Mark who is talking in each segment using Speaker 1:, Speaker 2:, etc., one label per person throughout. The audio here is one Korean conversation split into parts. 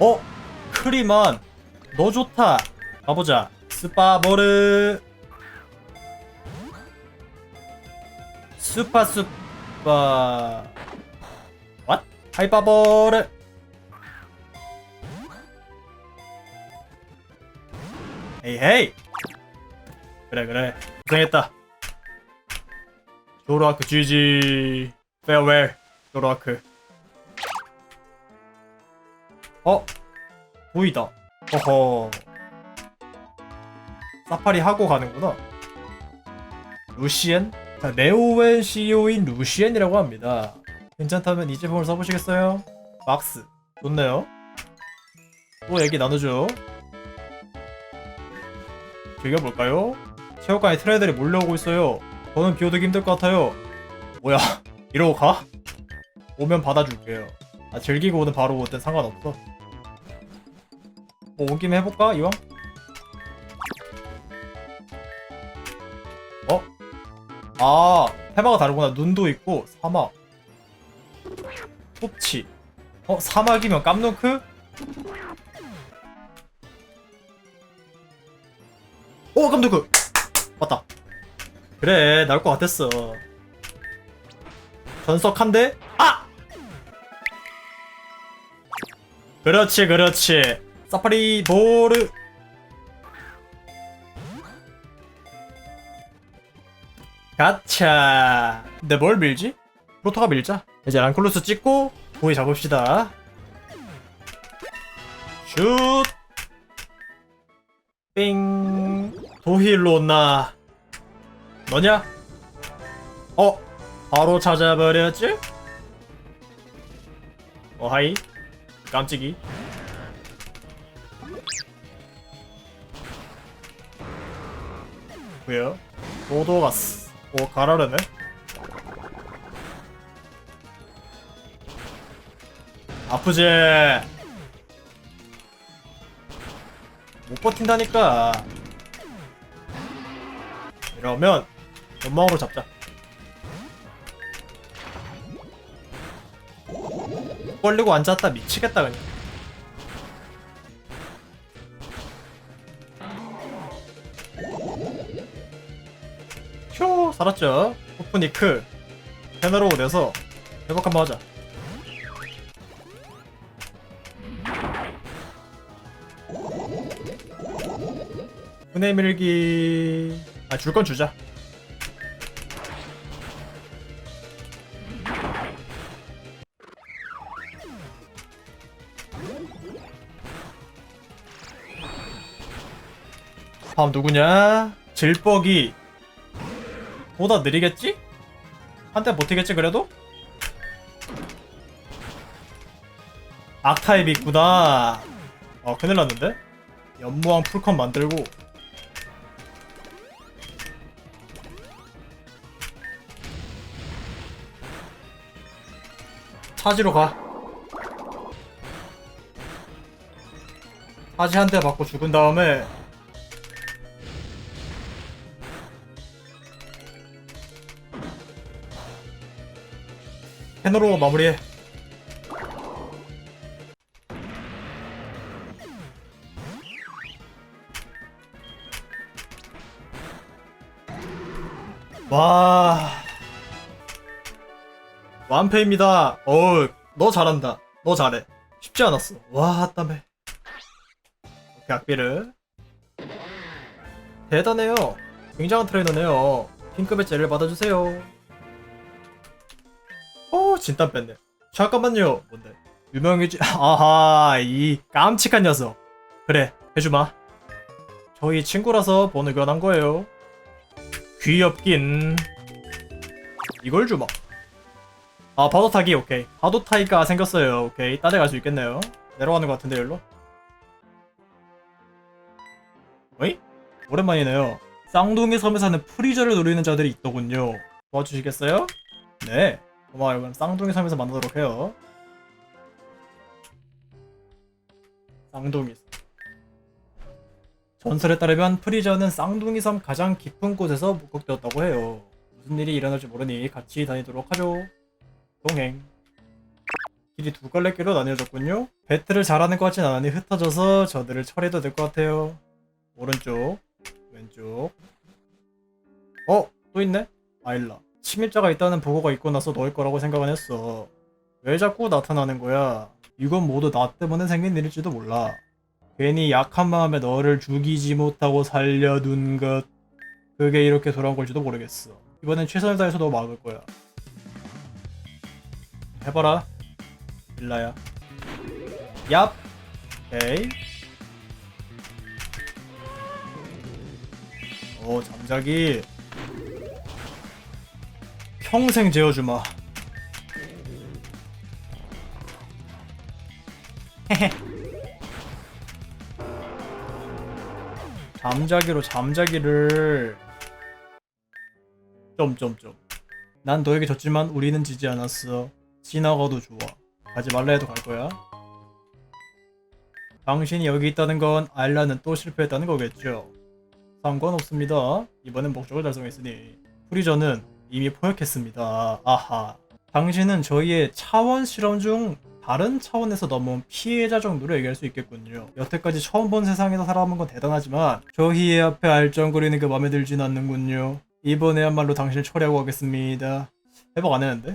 Speaker 1: 어? 크리만 너 좋다. 가보자. 스파버르. 스파 스파. 왓? 하이파버르. 헤이 헤이. 그래 그래. 고생했다. 조로아크 GG 페어웰 조로아크 어? 보이다. 어허. 사파리 하고 가는구나. 루시엔? 자, 네오웬 CEO인 루시엔이라고 합니다. 괜찮다면 이 제품을 써보시겠어요? 막스. 좋네요. 또 얘기 나누죠. 즐겨볼까요? 체육관에 트레이들이 몰려오고 있어요. 저는 비워두기 힘들 것 같아요. 뭐야? 이러고 가? 오면 받아줄게요. 아 즐기고 오든 바로 오든 상관없어 뭐온 김에 해볼까 이왕? 어? 아 테마가 다르구나. 눈도 있고 사막. 톱치. 어 사막이면 깜노크? 오 깜노크! 맞다. 그래 나올 것 같았어. 전석한데? 아! 그렇지 그렇지 사파리 보르 가차 근데 뭘 밀지? 프로토가 밀자 이제 랑클루스 찍고 고기 잡읍시다 슛 삥. 도힐로 온나. 너냐? 어? 바로 찾아버렸지? 어, 하이. 깜찍이. 왜요? 도도가스. 오, 가라르네? 아프지? 못 버틴다니까. 이러면 연막으로 잡자. 벌리고 앉았다 미치겠다 그냥. 살았죠. 오프니크 테너로 내서 회복 한번 하자. 흔해 밀기. 아 줄 건 주자. 다음 누구냐? 질뻑이 보다 느리겠지? 한때 버티겠지 그래도? 악타입이 있구나 어 큰일 났는데? 연무왕 풀컷 만들고 차지로 가. 차지 한 대 맞고 죽은 다음에 캐너로 마무리해. 와. 완패입니다. 어우, 너 잘한다. 너 잘해. 쉽지 않았어. 와, 땀에. 오케이, 악비르. 대단해요. 굉장한 트레이너네요. 핑크 배지를 받아주세요. 오, 진땀 뺐네. 잠깐만요. 뭔데? 유명해지, 아하, 이 깜찍한 녀석. 그래, 해주마. 저희 친구라서 번호 교환한 거예요. 귀엽긴. 이걸 주마. 아 파도 타기 오케이 파도 타기가 생겼어요 오케이 딴 데 갈 수 있겠네요 내려가는 것 같은데 일로 어이? 오랜만이네요 쌍둥이 섬에 사는 프리저를 노리는 자들이 있더군요 도와주시겠어요? 네 고마워요 그럼 쌍둥이 섬에서 만나도록 해요 쌍둥이 섬 전설에 따르면 프리저는 쌍둥이 섬 가장 깊은 곳에서 목격되었다고 해요 무슨 일이 일어날지 모르니 같이 다니도록 하죠 동행 길이 두 갈래길로 나뉘어졌군요. 배틀을 잘하는 것 같진 않으니 흩어져서 저들을 처리해도 될 것 같아요. 오른쪽, 왼쪽. 어, 또 있네? 아일라. 침입자가 있다는 보고가 있고 나서 너일 거라고 생각은 했어. 왜 자꾸 나타나는 거야? 이건 모두 나 때문에 생긴 일일지도 몰라. 괜히 약한 마음에 너를 죽이지 못하고 살려둔 것. 그게 이렇게 돌아온 걸지도 모르겠어. 이번엔 최선을 다해서 너 막을 거야. 해봐라. 일라야. 얍. 오케이. 오, 잠자기. 평생 재워주마. 잠자기로 잠자기를 점점점. 난 너에게 졌지만 우리는 지지 않았어. 지나가도 좋아. 가지 말라 해도 갈 거야. 당신이 여기 있다는 건 알라는 또 실패했다는 거겠죠. 상관없습니다. 이번엔 목적을 달성했으니 프리저는 이미 포획했습니다. 아하. 당신은 저희의 차원 실험 중 다른 차원에서 넘어온 피해자 정도로 얘기할 수 있겠군요. 여태까지 처음 본 세상에서 살아남은 건 대단하지만 저희의 앞에 알짱거리는 게 마음에 들진 않는군요. 이번에야말로 당신을 처리하고 가겠습니다. 회복 안 했는데?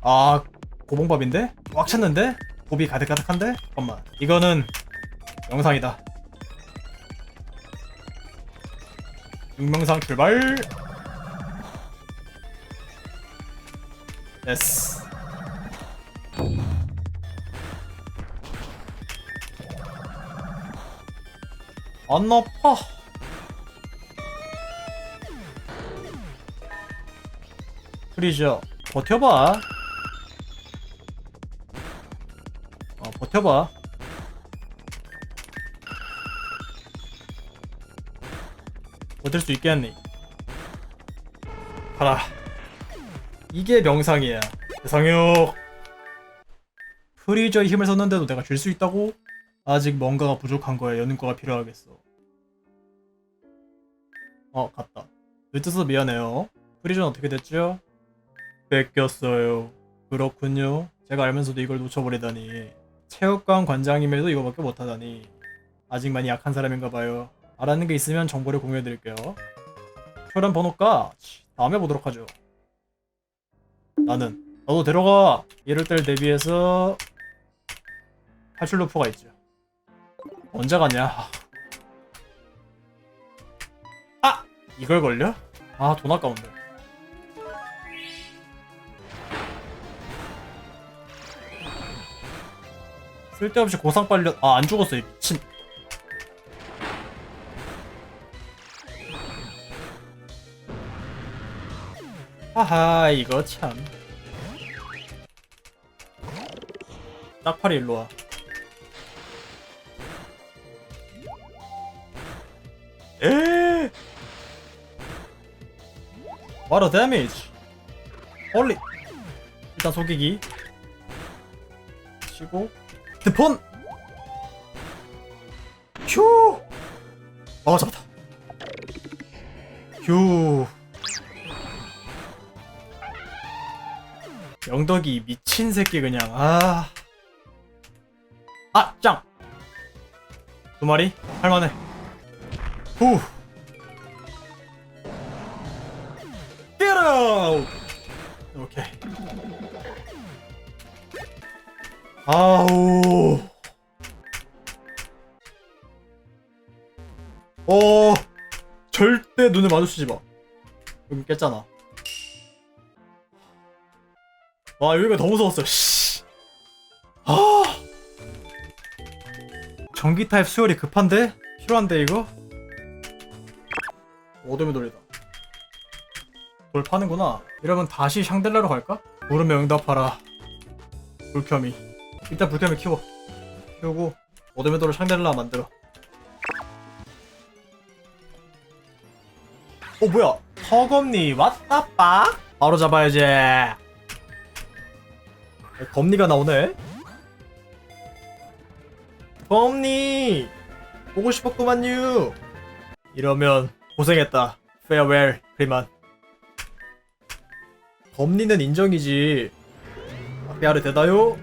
Speaker 1: 아 고봉밥인데? 꽉 찼는데? 고비 가득가득한데? 잠깐만 이거는 영상이다 육명상 출발. 됐어 안 아파. 프리저 버텨봐. 어 버텨봐 버틸 수 있겠니. 가라. 이게 명상이야. 대상육 프리저의 힘을 썼는데도 내가 질수 있다고? 아직 뭔가가 부족한 거야. 연인과가 필요하겠어. 어 갔다. 늦어서 미안해요. 프리저는 어떻게 됐죠? 뺏겼어요. 그렇군요. 제가 알면서도 이걸 놓쳐버리다니. 체육관 관장임에도 이거밖에 못하다니. 아직 많이 약한 사람인가 봐요 알아는 게 있으면 정보를 공유해드릴게요. 표란 번호가 다음에 보도록 하죠. 나는. 너도 데려가. 이럴 때를 대비해서 탈출 루프가 있죠. 언제 가냐? 아! 이걸 걸려? 아 돈 아까운데. 쓸데없이 고상 빨려 아 안 죽었어 이 미친 하하 이거 참. 딱팔이 일로와. 에? What a damage. 홀리 일단 속이기. 치고. 드폰 휴! 어 잡았다. 휴 영덕이 미친 새끼 그냥 아. 아, 짱. 두 마리 할 만해. 후. Get. 오케이. 아우. 어. 절대 눈을 마주치지 마. 여기 깼잖아. 와 여기가 더 무서웠어. 씨. 아. 전기 타입 수혈이 급한데? 필요한데 이거? 어둠의 돌이다. 돌 파는구나. 이러면 다시 샹델라로 갈까? 물으면 응답하라. 불켜미 일단 불켜미 키워. 키우고 어둠의 돌을 샹델라 만들어. 어 뭐야? 허검니? 왔다 빡 바로 잡아야지 검니가 나오네. 검니 보고 싶었구만요. 이러면 고생했다. 페어웰 그만. 범리는 인정이지 락비아르 되다요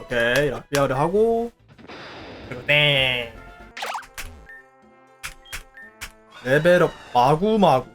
Speaker 1: 오케이 락비아르 하고 그리고 땡 레벨업 마구마구